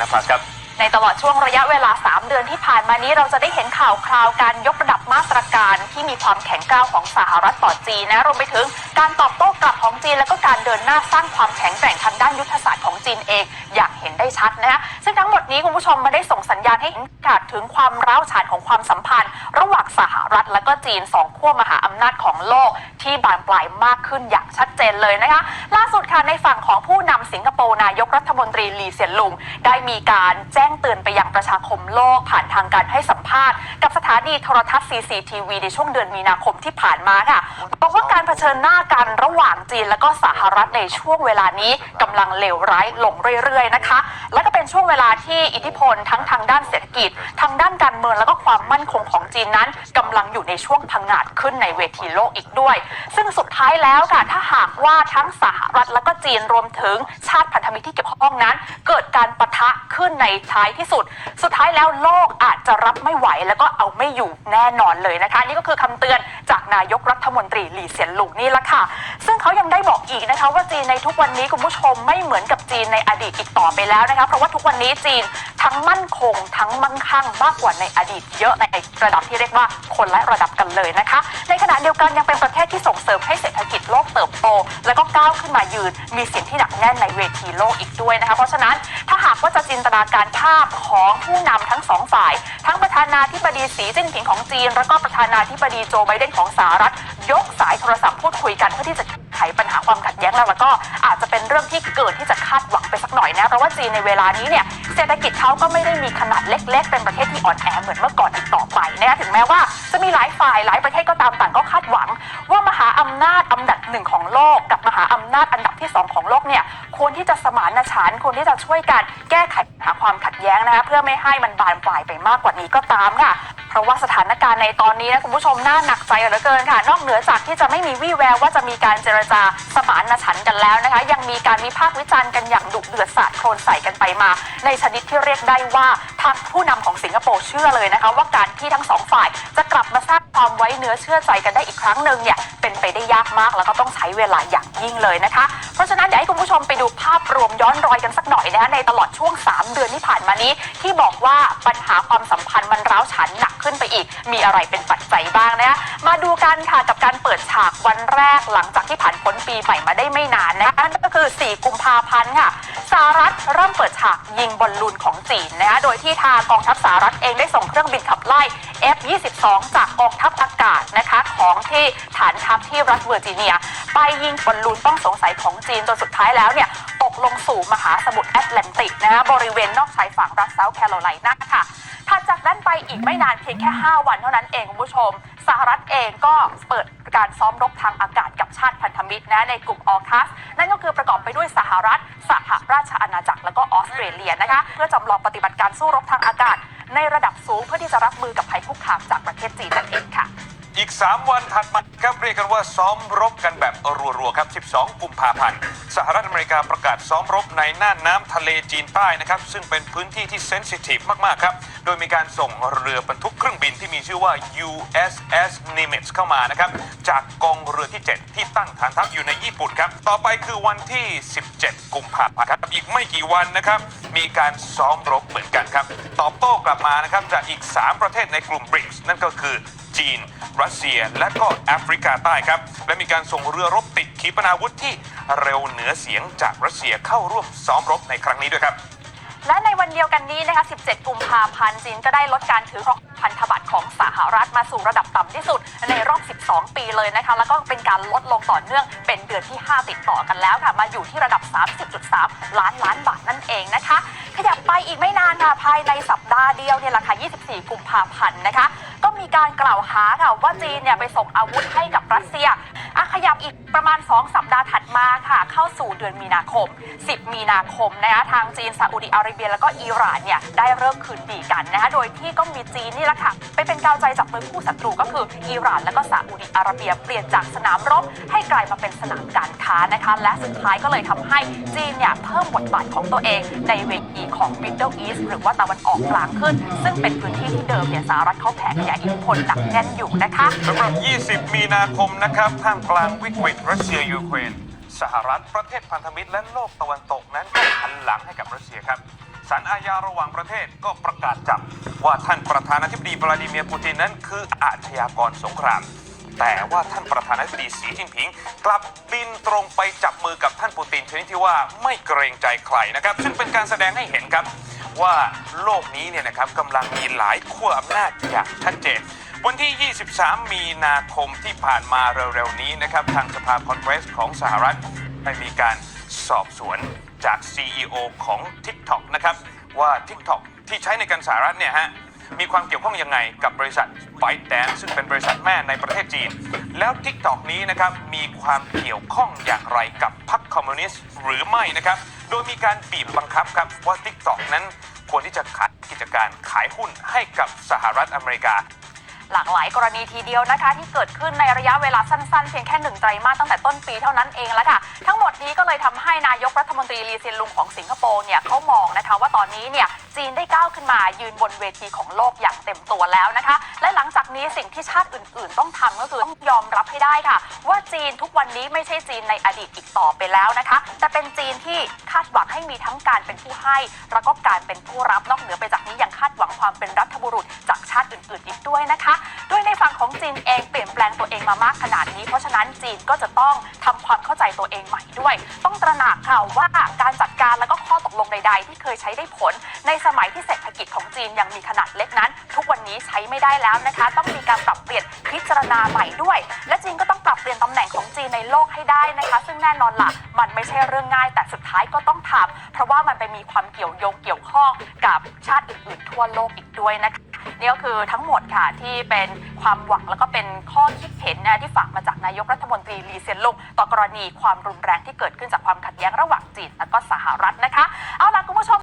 นภัสครับ ในตลอดช่วงระยะเวลา 3 เดือนที่ผ่านมานี้เราจะได้เห็นข่าวคราวการยกระดับมาตรการที่มีความแข็งกร้าวของสหรัฐต่อจีนนะรวมไปถึงการตอบโต้กลับของจีน และก็การเดินหน้าสร้างความแข็งแกร่งทางด้านยุทธศาสตร์ของจีนเอง ได้ชัดนะฮะซึ่งทั้งหมดนี้คุณผู้ชมมาได้ส่งสัญญาณให้เห็นขาดถึงความร้าวฉานของความสัมพันธ์ ระหว่างสหรัฐและก็จีนสองขั้วมหาอำนาจของโลก ที่บานปลายมากขึ้นอย่างชัดเจนเลยนะคะล่าสุดค่ะในฝั่งของผู้นำสิงคโปร์นายกรัฐมนตรีลีเซียนลุง ได้มีการแจ้งเตือนไปยังประชาคมโลกผ่านทางการให้สัมภาษณ์ กับสถานีโทรทัศน์ CCTV ในช่วงเดือนมีนาคมที่ผ่านมาค่ะ บอกว่าการเผชิญหน้ากันระหว่างจีนและก็สหรัฐในช่วงเวลานี้กำลังเลวร้ายลงเรื่อยๆนะคะ และก็เป็นช่วงเวลาที่อิทธิพลทั้งทางด้านเศรษฐกิจ ทางด้านการเมืองและก็ความมั่นคงของจีนนั้นกำลังอยู่ในช่วงพังงาดขึ้นในเวทีโลกอีกด้วย ซึ่งสุดท้ายแล้วค่ะถ้าหากว่าทั้งสหรัฐและก็จีนรวมถึงชาติพันธมิตรที่เกี่ยวข้องนั้น เกิดการปะทะขึ้นในท้ายที่สุด สุดท้ายแล้วโลกอาจจะรับไม่ไหวแล้วก็เอาไม่อยู่แน่นอนเลยนะคะ นี่ก็คือคำเตือน จากนายกรัฐมนตรีหลี่เซียนหลุงนี่แหละค่ะ ซึ่งเขายังได้บอกอีกนะคะว่าจีนในทุกวันนี้คุณผู้ชมไม่เหมือนกับจีนในอดีตอีกต่อไปแล้วนะคะเพราะว่าทุกวันนี้จีนทั้งมั่นคง ทั้งมั่งคั่งมากกว่าในอดีต เยอะในระดับที่เรียกว่าคนละระดับกันเลยนะคะ ในขณะเดียวกันยังเป็นประเทศที่ส่งเสริมให้เศรษฐกิจโลกเติบโต แล้วก็ก้าวขึ้นมายืนมีเสียงที่หนักแน่นในเวทีโลกอีกด้วยนะคะเพราะฉะนั้น หากว่าจะจินตนาการภาพของผู้นำทั้งสองฝ่าย ทั้งประธานาธิบดีสีจิ้นผิงของจีน แล้วก็ประธานาธิบดีโจไบเดนของสหรัฐ ยกสายโทรศัพท์พูดคุยกันเพื่อที่จะไขปัญหาความขัดแย้งแล้วแล้วก็อาจจะเป็นเรื่องที่เกินที่จะคาดหวังไปสักหน่อยนะเพราะว่าจีนในเวลานี้เนี่ยเศรษฐกิจเขาก็ไม่ได้มีขนาดเล็ก ๆ เป็นประเทศที่อ่อนแอเหมือนเมื่อก่อนอีกต่อไปนะถึงแม้ว่าจะมีหลายฝ่ายหลายประเทศก็ตามต่างก็คาดหวังำนาจอันดับหนึ่งของโลกกับมหาอำนาจอันดับที่สองของโลกเนี่ยควรที่จะสมานฉันท์ควรที่จะช่วยกันแก้ไขปัญหาความขัดแย้งนะคะเพื่อไม่ให้มันบานปลายไปมากกว่านี้ก็ตามค่ะ เพราะว่าสถานการณ์ในตอนนี้นะคุณผู้ชมน่าหนักใจเหลือเกินค่ะ นอกเหนือจากที่จะไม่มีวี่แววว่าจะมีการเจรจาสมานฉันท์กันแล้วนะคะ ยังมีการวิพากษ์วิจารณ์กันอย่างดุเดือดสาดโครนใส่กันไปมา ในชนิดที่เรียกได้ว่าทางผู้นำของสิงคโปร์เชื่อเลยนะคะ ว่าการที่ทั้งสองฝ่ายจะกลับมาสร้าง ความไว้เนื้อเชื่อใจกันได้อีกครั้งหนึ่งเนี่ยเป็นไปได้ยากมากแล้วก็ต้องใช้เวลาอย่างยิ่งเลยนะคะ เพราะฉะนั้นเดี๋ยวให้คุณผู้ชมไปดูภาพรวมย้อนรอยกันสักหน่อยนะคะในตลอดช่วง 3 เดือนที่ผ่านมานี้ ที่บอกว่าปัญหาความสัมพันธ์มันร้าวฉานหนักขึ้นไปอีก มีอะไรเป็นปัจจัยบ้างนะคะมาดูกันค่ะกับการเปิดฉากวันแรกหลังจากที่ผ่านพ้นปีใหม่มาได้ไม่นานนะคะนั่นก็คือ 4 กุมภาพันธ์ค่ะสหรัฐเริ่มเปิดฉากยิงบอลลูนของจีนนะคะโดยที่ทางกองทัพสหรัฐเองได้ส่งเครื่องบินขับ F-22 จากกองทัพอากาศนะคะของที่ฐานทัพที่รัฐเวอร์จิเนีย ไปยิงบอลลูนต้องสงสัยของจีนจนสุดท้ายแล้วเนี่ยตกลงสู่มหาสมุทรแอตแลนติกนะคะบริเวณนอกชายฝั่งรัฐเซาท์แคโรไลนาค่ะถัดจากนั้นไปอีกไม่นานเพียงแค่ 5 วันเท่านั้นเองคุณผู้ชม สหรัฐเองก็เปิดการซ้อมรบทางอากาศกับชาติพันธมิตรนะในกลุ่มออคัส นั่นก็คือประกอบไปด้วยสหรัฐ สหราชอาณาจักร และก็ออสเตรเลียนะคะ เพื่อจำลองปฏิบัติการสู้รบทางอากาศ สูงเพื่อที่จะรับมือกับภัยคุกคามจากประเทศจีนนั่นเองค่ะ อีก 3 วันถัดมาครับเรียกกันว่าซ้อมรบกันแบบรัวๆครับ 12 กุมภาพันธ์ สหรัฐอเมริกาประกาศซ้อมรบในน่านน้ำทะเลจีนใต้นะครับ ซึ่งเป็นพื้นที่ที่เซนซิทีฟมากๆครับ โดยมีการส่งเรือบรรทุกเครื่องบินที่มีชื่อว่า USS Nimitz เข้ามานะครับ จากกองเรือที่ 7 ที่ตั้งฐานทัพอยู่ในญี่ปุ่นครับ ต่อไปคือวันที่ 17 กุมภาพันธ์ครับ อีกไม่กี่วันนะครับ มีการซ้อมรบเหมือนกันครับ ตอบโต้กลับมานะครับจากอีก 3 ประเทศในกลุ่มบริกส์นั่นก็คือจีน รัสเซีย และก็แอฟริกาใต้ครับ และมีการส่งเรือรบติดขีปนาวุธที่เร็วเหนือเสียงจากรัสเซียเข้าร่วมซ้อมรบในครั้งนี้ด้วยครับ และในวันเดียวกันนี้นะคะ 17 กุมภาพันธ์จีนก็ได้ลดการถือครอง พันธบัตรของสหรัฐมาสู่ระดับต่ำที่สุด ในรอบ 12 ปีเลยนะคะ แล้วก็เป็นการลดลงต่อเนื่องเป็นเดือนที่ 5 ติดต่อกันแล้วค่ะ มาอยู่ที่ระดับ 30.3 ล้านล้านบาทนั่นเองนะคะ ขยับไปอีกไม่นานค่ะภายในสัปดาห์เดียวเนี่ยแหละค่ะ 24 กุมภาพันธ์นะคะ ก็มีการกล่าวหาค่ะว่าจีนเนี่ยไปส่งอาวุธให้กับรัสเซีย ประมาณ 2 สัปดาห์ถัดมาค่ะ เข้าสู่เดือนมีนาคม 10 มีนาคมนะคะทางจีนซาอุดิอาระเบีย แล้วก็อิหร่านเนี่ยได้เริ่มคืนดีกันนะคะโดยที่ก็มีจีนนี่แหละค่ะไปเป็นกาวใจจับมือคู่ศัตรูก็คืออิหร่าน แล้วก็ซาอุดิอาระเบียเปลี่ยนจากสนามรบให้กลายมาเป็นสนามการค้านะคะ และสุดท้ายก็เลยทำให้จีนเนี่ยเพิ่มบทบาทของตัวเองในเวทีของ Middle East หรือว่าตะวันออกกลางขึ้น ซึ่งเป็นพื้นที่ที่เดิมเนี่ยสหรัฐเขาแผ่ขยายอิทธิพลหนักแน่นอยู่นะคะสำหรับ 20 มีนาคมนะครับท่ามกลางวิกฤตรัสเซียยูเครนสหรัฐประเทศพันธมิตรและโลกตะวันตกนั้นก็หันหลังให้กับรัสเซียครับศาลอาญาระหว่างประเทศก็ประกาศจับว่าท่านประธานาธิบดีวลาดิเมียร์ปูตินนั้นคืออาชญากรสงคราม แต่ว่าท่านประธานาธิบดีสีจิ้นผิง กลับบินตรงไปจับมือกับท่านปูตินชนิดที่ว่าไม่เกรงใจใครนะครับ ซึ่งเป็นการแสดงให้เห็นครับว่าโลกนี้เนี่ยนะครับกำลังมีหลายขั้วอำนาจอย่างชัดเจน วันที่ 23 มีนาคมที่ผ่านมาเร็วๆนี้นะครับ ทางสภาคอนเกรสของสหรัฐได้มีการสอบสวนจาก CEO ของ TikTok นะครับ ว่า TikTok ที่ใช้ในการสหรัฐเนี่ยฮะ มีความเกี่ยวข้องยังไงกับบริษัท ByteDance ซึ่งเป็นบริษัทแม่ในประเทศจีน แล้ว TikTok นี้นะครับ มีความเกี่ยวข้องอย่างไรกับพรรคคอมมิวนิสต์หรือไม่นะครับ โดยมีการบีบบังคับครับว่า TikTok นั้นควรที่จะขายกิจการขายหุ้นให้กับสหรัฐอเมริกา หลากหลายกรณีทีเดียวนะคะ ที่เกิดขึ้นในระยะเวลาสั้นๆ เพียงแค่หนึ่งไตรมาสตั้งแต่ต้นปีเท่านั้นเองแล้วค่ะ ทั้งหมดนี้ก็เลยทำให้นายกรัฐมนตรีลีเซียนลุงของสิงคโปร์เนี่ยเขามองนะคะว่าตอนนี้เนี่ย จีนได้ก้าวขึ้นมายืนบนเวทีของโลกอย่างเต็มตัวแล้วนะคะ และหลังจากนี้สิ่งที่ชาติอื่น ๆ ต้องทำก็คือต้องยอมรับให้ได้ค่ะ ว่าจีนทุกวันนี้ไม่ใช่จีนในอดีตอีกต่อไปแล้วนะคะ แต่เป็นจีนที่คาดหวังให้มีทั้งการเป็นผู้ให้แล้วก็การเป็นผู้รับนอกเหนือไปจากนี้ยังคาดหวังความเป็นรัฐบุรุษจากชาติอื่น ๆ อีกด้วยนะคะโดยในฝั่งของจีนเองเปลี่ยนแปลงตัวเองมามากขนาดนี้ เพราะฉะนั้นจีนก็จะต้องทำความเข้าใจตัวเองใหม่ด้วย ต้องตระหนักค่ะว่าการจัด เคยใช้ได้ผล ในสมัยที่เศรษฐกิจของจีนยังมีขนาดเล็กนั้น ทุกวันนี้ใช้ไม่ได้แล้วนะคะ ต้องมีการปรับเปลี่ยนพิจารณาใหม่ด้วย และจีนก็ต้องปรับเปลี่ยนตำแหน่งของจีนในโลกให้ได้นะคะ ซึ่งแน่นอนล่ะมันไม่ใช่เรื่องง่าย แต่สุดท้ายก็ต้องทำเพราะว่ามันไปมีความเกี่ยวโยงเกี่ยวข้องกับชาติอื่นๆ ทั่วโลกอีกด้วยนะคะนี่ก็คือทั้งหมดค่ะที่เป็นความหวังแล้วก็เป็นข้อคิดเห็นนะที่ฝากมาจากนายกรัฐมนตรีลีเซียนลุงต่อกรณีความรุนแรงที่เกิดขึ้นจากความขัดแย้งระหว่างจีนและก็สหรัฐนะคะ เอาล่ะคุณผู้ชม